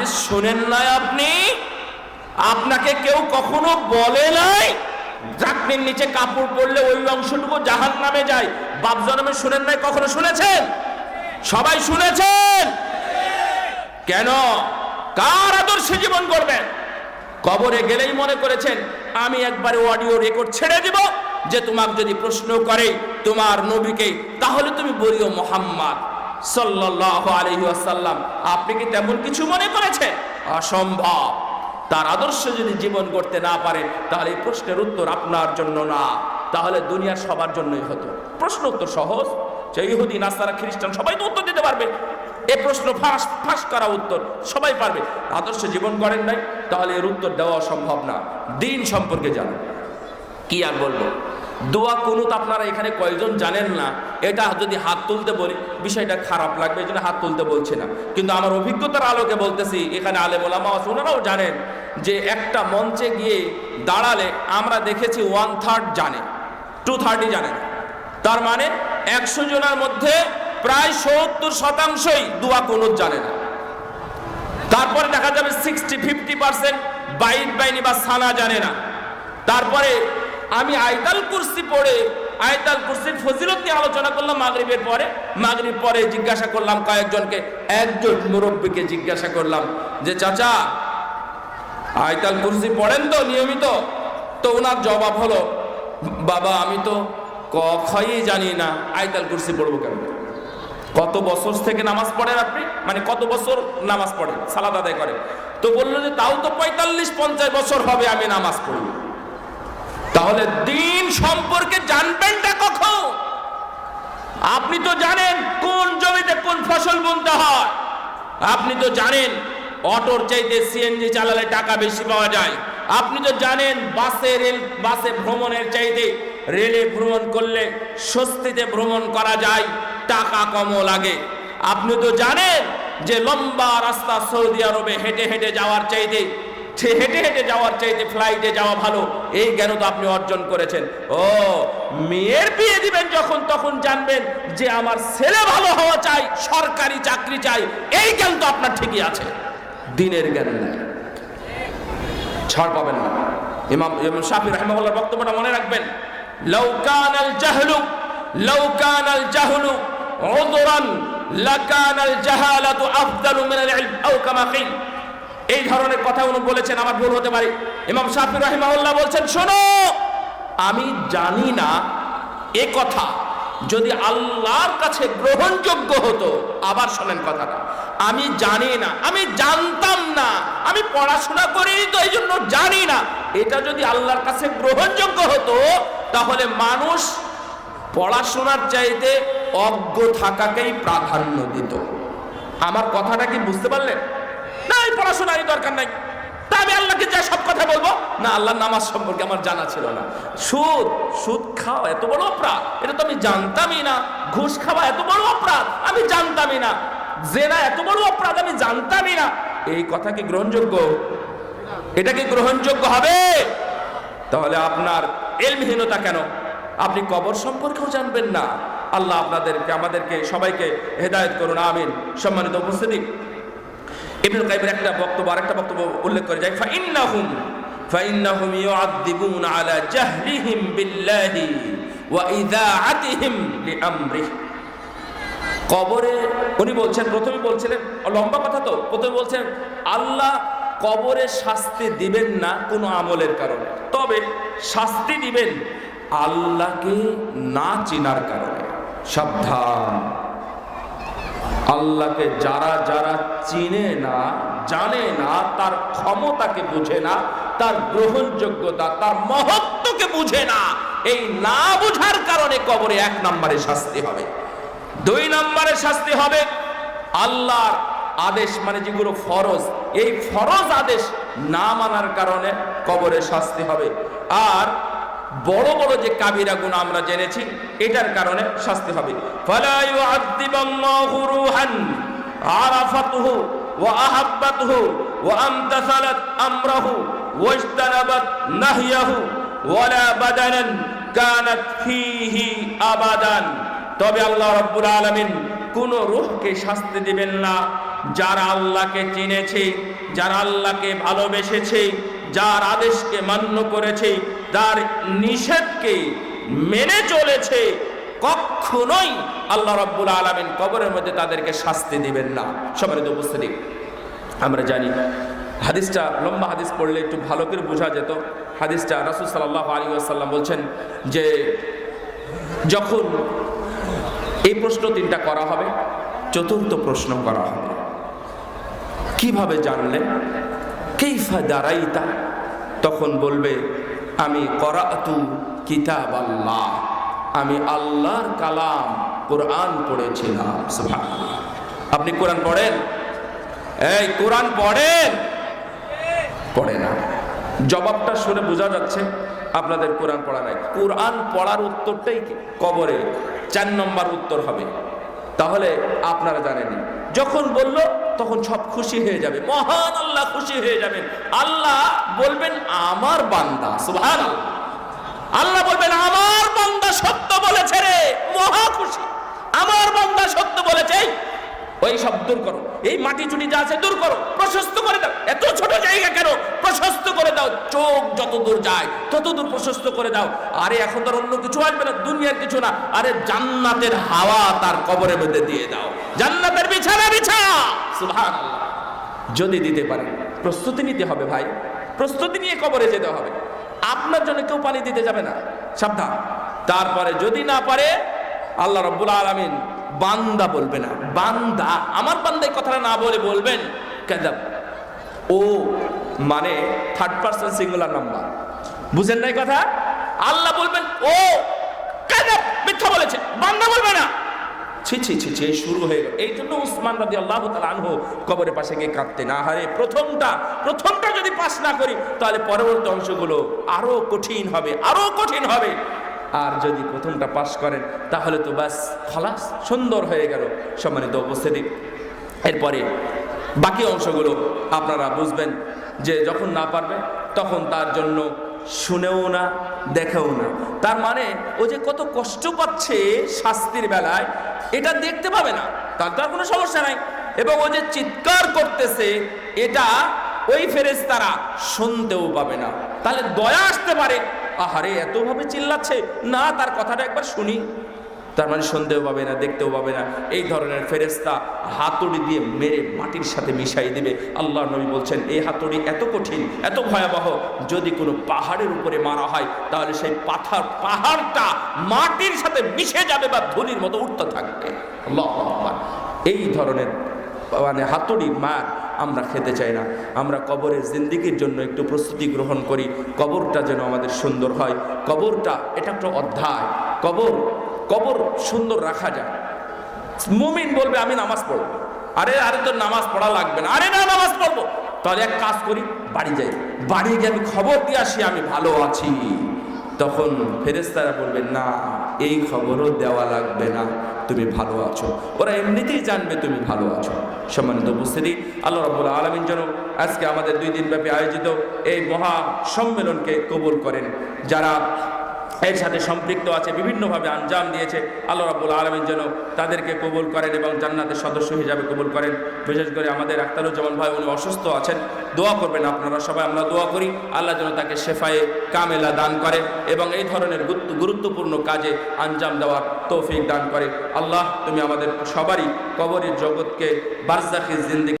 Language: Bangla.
হাদিস শুনেন নাই আপনি? আপনাকে কেউ কখনো বলে নাই? চাকরির নিচে কাপড় পরলে ওই অংশটুকু জাহান নামে যায়। বাপ জন্মে শুনেন নাই, কখনো শুনেছেন? সবাই শুনেছেন? কেন? কার আদর্শে জীবন করবেন কবরে গেলেই মনে করেছেন, আমি একবারে অডিও রেকর্ড ছেড়ে দিব যে তোমাকে যদি প্রশ্ন করে তোমার নবীকে, তাহলে তুমি বলিও মোহাম্মদ। সাল্লাল্লাহু আলাইহি ওয়াসাল্লাম, আপনি কি তেমন কিছু মনে করেছেন? অসম্ভব। তার আদর্শ যদি জীবন করতে না পারেন, তাহলে এই প্রশ্নের উত্তর আপনার জন্য না। তাহলে দুনিয়ার সবার জন্যই হতো। প্রশ্ন উত্তর সহজ। যে ইহুদি, নাসারা, খ্রিস্টান সবাই তো উত্তর দিতে পারবে। এ প্রশ্ন ফাঁস ফাঁস করা উত্তর সবাই পারবে। আদর্শ জীবন করেন নাই, তাহলে এর উত্তর দেওয়া সম্ভব না। দিন সম্পর্কে জানেন। কি আর বলব? দোয়া কুনুত আপনারা এখানে কয়জন জানেন না এটা যদি হাত তুলতে বলি বিষয়টা খারাপ লাগবে এই জন্য হাত তুলতে বলছি না। কিন্তু আমার অভিজ্ঞতার আলোকে বলতেছি এখানে আলেম ওলামা আছে, ওনারাও জানেন যে একটা মঞ্চে গিয়ে দাঁড়ালে আমরা দেখেছি ওয়ান থার্ড জানে টু থার্ডই জানে। তার মানে একশো জনের মধ্যে প্রায় সত্তর শতাংশই দোয়া কুনুত জানে না। তারপরে দেখা যাবে সিক্সটি ফিফটি পার্সেন্ট বাইট বাইনি বা সানা জানে না। তারপরে আমি আয়তাল কুরসি পড়ে, আয়তাল কুরসির ফজিলত নিয়ে আলোচনা করলাম মাগরিবের পরে। মাগরিব পরে জিজ্ঞাসা করলাম কয়েকজনকে, একজন মুরব্বীকে জিজ্ঞাসা করলাম যে, চাচা, আয়তাল কুরসি পড়েন তো নিয়মিত? তো ওনার জবাব হলো, বাবা, আমি তো ক খই জানি না আয়তাল কুরসি পড়ব কেন? কত বছর থেকে নামাজ পড়েন আপনি? মানে কত বছর নামাজ পড়েন? সালাদ আদায় করেন। তো বলল যে, তাও তো পঁয়তাল্লিশ পঞ্চাশ বছর হবে আমি নামাজ পড়ি। তাহলে দিন সম্পর্কে জানবেনটা কখন? আপনি তো জানেন কোন জমিতে কোন ফসল বুনতে হয়। আপনি তো জানেন অটোর চাইতে সিএনজি চালালে টাকা বেশি পাওয়া যায়। আপনি তো জানেন বাসে রেল, বাসে ভ্রমণের চাইতে রেলে ভ্রমণ করলে স্বস্তিতে ভ্রমণ করা যায়, টাকা কমও লাগে। আপনি তো জানেন যে লম্বা রাস্তা সৌদি আরবে হেঁটে হেঁটে যাওয়ার চাইতে হেঁটে হেঁটে যাওয়ার চাইতে ফ্লাইটে যাওয়া ভালো। এই জ্ঞান তো আপনি অর্জন করেছেন। ও, মেয়ের বিয়ে দিবেন যখন, তখন জানবেন যে আমার ছেলে ভালো হওয়া চাই, সরকারি চাকরি চাই, এই জ্ঞান তো আপনার ঠিকই আছে। দিনের জ্ঞান নাই। ছাড় পাবেন না। ইমাম ইমাম শাফি রহমাহুল্লাহ বক্তব্যটা মনে রাখবেন। লাউকান আল জাহলু লাউকান আল জাহলু লাকান আল জাহালাতু আফদালু মিন আল ইলম, আও কামা কিল। এই ধরনের কথা উনি বলেছেন, আমার ভুল হতে পারে। ইমাম শাফি রহিমাউল্লাহ বলছেন, শোনো, আমি জানি না এ কথা। যদি আল্লাহর কাছে গ্রহণযোগ্য হতো, আবার শোনেন কথাটা। আমি জানি না, আমি জানতাম না, আমি পড়াশোনা করিনি তো এই জন্য জানি না। এটা যদি আল্লাহর কাছে গ্রহণযোগ্য হতো, তাহলে মানুষ পড়াশোনার চাইতে অজ্ঞ থাকাকেই প্রাধান্য দিত। আমার কথাটা কি বুঝতে পারলেন? না এই পড়াশোনারই দরকার নাই। তা আমি আল্লাহকে যা সব কথা বলব, না, আল্লাহর নামাজ সম্পর্কে আমার জানা ছিল না। সুদ সুদ খাওয়া এত বড় অপরাধ। এটা তো আমি জানতামই না। ঘুষ খাওয়া এত বড় অপরাধ। আমি জানতামই না। জেনা এত বড় অপরাধ আমি জানতামই না। এই কথা কি গ্রহণযোগ্য? এটা কি গ্রহণযোগ্য হবে? তাহলে আপনার এলমহীনতা কেন? আপনি কবর সম্পর্কেও জানবেন না। আল্লাহ আপনাদেরকে, আমাদেরকে সবাইকে হেদায়েত করুন, আমিন। সম্মানিত উপস্থিতি। ইবনুল কাইমের একটা বক্তব্য, আরেকটা বক্তব্য উল্লেখ করে যায়, ফাইন্নাহুম ফাইন্নাহুম ইউআযিবুন আলা জাহলিহিম বিল্লাহি ওয়া ইদাআতিহিম লিআমরিহি। কবরে উনি বলছেন, প্রথমে বলছিলেন, লম্বা কথা তো, প্রথমে বলছেন, আল্লাহ কবরে শাস্তি দিবেন না কোনো আমলের কারণে। তবে শাস্তি দিবেন আল্লাহকে না চিনার কারণে। সাবধান। আল্লাহকে যারা যারা চিনে না, জানে না, তার ক্ষমতাকে বুঝে না, তার গ্রহণযোগ্যতা, তার মহত্বকে বুঝে না, এই না বুঝার কারণে কবরে এক নম্বরে শাস্তি হবে। দুই নম্বরে শাস্তি হবে আল্লাহর আদেশ মানে যেগুলো ফরজ, এই ফরজ আদেশ না মানার কারণে কবরে শাস্তি হবে। আর বড় বড় যে কাবিরা গুণ আমরা জেনেছি, এটার কারণে শাস্তি হবে। তবে আল্লাহ রাব্বুল আলামিন কোন রূহকে শাস্তি দিবেন না। যারা আল্লাহকে চিনেছে, যারা আল্লাহকে ভালোবেসেছে যার আদেশকে মান্য করেছে, যার নিষেধকে মেনে চলেছে, কখনোই আল্লাহ রাব্বুল আলামিন কবরের মধ্যে তাদেরকে শাস্তি দিবেন না। সবারই তো উপস্থিতি আমরা জানি, হাদিসটা লম্বা হাদিস পড়লে একটু ভালো করে বোঝা যেত। হাদিসটা রাসুল সাল্লাহ আলী আসাল্লাম বলছেন যে, যখন এই প্রশ্ন তিনটা করা হবে, চতুর্থ প্রশ্ন করা হবে। কীভাবে জানলেন? কেইফা দাঁড়াইতা? তখন বলবে, আমি করাতু কিতাব আল্লাহ আমি আল্লাহর কালাম কোরআন পড়েছিলাম। আপনি কোরআন পড়েন? এই কোরআন পড়েন? পড়ে না। জবাবটা শুনে বোঝা যাচ্ছে আপনাদের কোরআন পড়া নাই। কোরআন পড়ার উত্তরটাই কবরে চার নম্বর উত্তর হবে। তাহলে আপনারা জানেন। যখন বলল তখন সব খুশি হয়ে যাবে। মহান আল্লাহ খুশি হয়ে যাবেন। আল্লাহ বলবেন, আমার বান্দা। সুবহান আল্লাহ বলবেন, আমার বান্দা সত্য বলেছে রে, মহা খুশি। আমার বান্দা সত্য বলেছে ওই সব দূর করো। এই মাটি চুটি যা আছে দূর করো, প্রশস্ত করে দাও। এত ছোট জায়গা কেন? প্রশস্ত করে দাও, চোখ যত দূর যায়, তত দূর প্রশস্ত করে দাও। আরে, এখন তার অন্য কিছু আসবে না, দুনিয়ার কিছু না। আরে, জান্নাতের হাওয়া তার কবরের মধ্যে দিয়ে দাও। জান্নাতের বিছানা যদি দিতে পারে প্রস্তুতি নিতে হবে ভাই। প্রস্তুতি নিয়ে কবরে যেতে হবে। আপনার জন্য কেউ পানি দিতে যাবে না। সাবধান। তারপরে যদি না পারে, আল্লাহ রব্বুল আলমিন বান্দা বলবে না। বান্দা। আমার বান্দা এই কথাটা না বলে বলবেন। কেদাব ও মানে থার্ড পার্সন সিঙ্গুলার নাম্বার বুঝেন নাই কথা? আল্লাহ বলবেন, ও কেদাব মিথ্যা বলেছে। বান্দা বলবে না। ছি ছি ছি ছি, শুরু হয়ে গেল। এই জন্য উসমান রাদি আল্লাহ আনহু কবরের পাশে গিয়ে কাঁদতে না হারে। প্রথমটা প্রথমটা যদি পাস না করি, তাহলে পরবর্তী অংশগুলো আরও কঠিন হবে, আরও কঠিন হবে। আর যদি প্রথমটা পাস করেন, তাহলে তো ব্যাস, খালাস, সুন্দর হয়ে গেল সম্মানিত উপস্থিতি। এরপরে বাকি অংশগুলো আপনারা বুঝবেন যে যখন না পারবে, তখন তার জন্য শুনেও না, দেখেও না। তার মানে ও যে কত কষ্ট পাচ্ছে শাস্তির বেলায়, এটা দেখতে পাবে না। তার তো কোনো সমস্যা নাই। এবং ও যে চিৎকার করতেছে, এটা ওই ফেরেস তারা শুনতেও পাবে না। তাহলে দয়া আসতে পারে। আহারে, এতভাবে চিল্লাচ্ছে। না, তার কথাটা একবার শুনি। তার মানে শুনতেও পাবে না, দেখতেও পাবে না। এই ধরনের ফেরেস্তা হাতুড়ি দিয়ে মেরে মাটির সাথে মিশাই দেবে। আল্লাহ নবী বলছেন এই হাতুড়ি এত কঠিন, এত ভয়াবহ, যদি কোনো পাহাড়ের উপরে মারা হয়, তাহলে সেই পাথর, পাহাড়টা মাটির সাথে মিশে যাবে বা ধুলির মতো উঠতে থাকবে। এই ধরনের মানে হাতুড়ি মার আমরা খেতে চাই না। আমরা কবরের জিন্দিগির জন্য একটু প্রস্তুতি গ্রহণ করি। কবরটা যেন আমাদের সুন্দর হয়। কবরটা এটা একটা অধ্যায়। কবর কবর সুন্দর রাখা যায়। মুমিন বলবে, আমি নামাজ পড়ব। আরে আরে তোর নামাজ পড়া লাগবে না। আরে না, নামাজ পড়ব। তাহলে এক কাজ করি, বাড়ি যাই। বাড়ি গিয়ে আমি খবর দিয়ে আসি, আমি ভালো আছি। তখন ফেরেস্তারা বলবেন না, এই খবরও দেওয়া লাগবে না। তুমি ভালো আছো। ওরা এমনিতেই জানবে তুমি ভালো আছো। সম্মানিত উপস্থিতি, আল্লাহ রব্বুল আলমিন যেন আজকে আমাদের দুই দিন ব্যাপী আয়োজিত এই মহা সম্মেলনকে কবুল করেন। যারা এর সাথে সম্পৃক্ত আছে, বিভিন্নভাবে আঞ্জাম দিয়েছে। আল্লাহ রাব্বুল আলমিন যেন তাদেরকে কবুল করেন এবং জান্নাতের সদস্য হিসাবে কবুল করেন। বিশেষ করে আমাদের আখতারুজ্জামান ভাই, উনি অসুস্থ আছেন। দোয়া করবেন আপনারা সবাই, আমরা দোয়া করি, আল্লাহ যেন তাকে শেফায়ে কামেলা দান করে এবং এই ধরনের গুরুত্বপূর্ণ কাজে আঞ্জাম দেওয়ার তৌফিক দান করে। আল্লাহ, তুমি আমাদের সবারই কবরের জগৎকে বারজাখি জিন্দিগি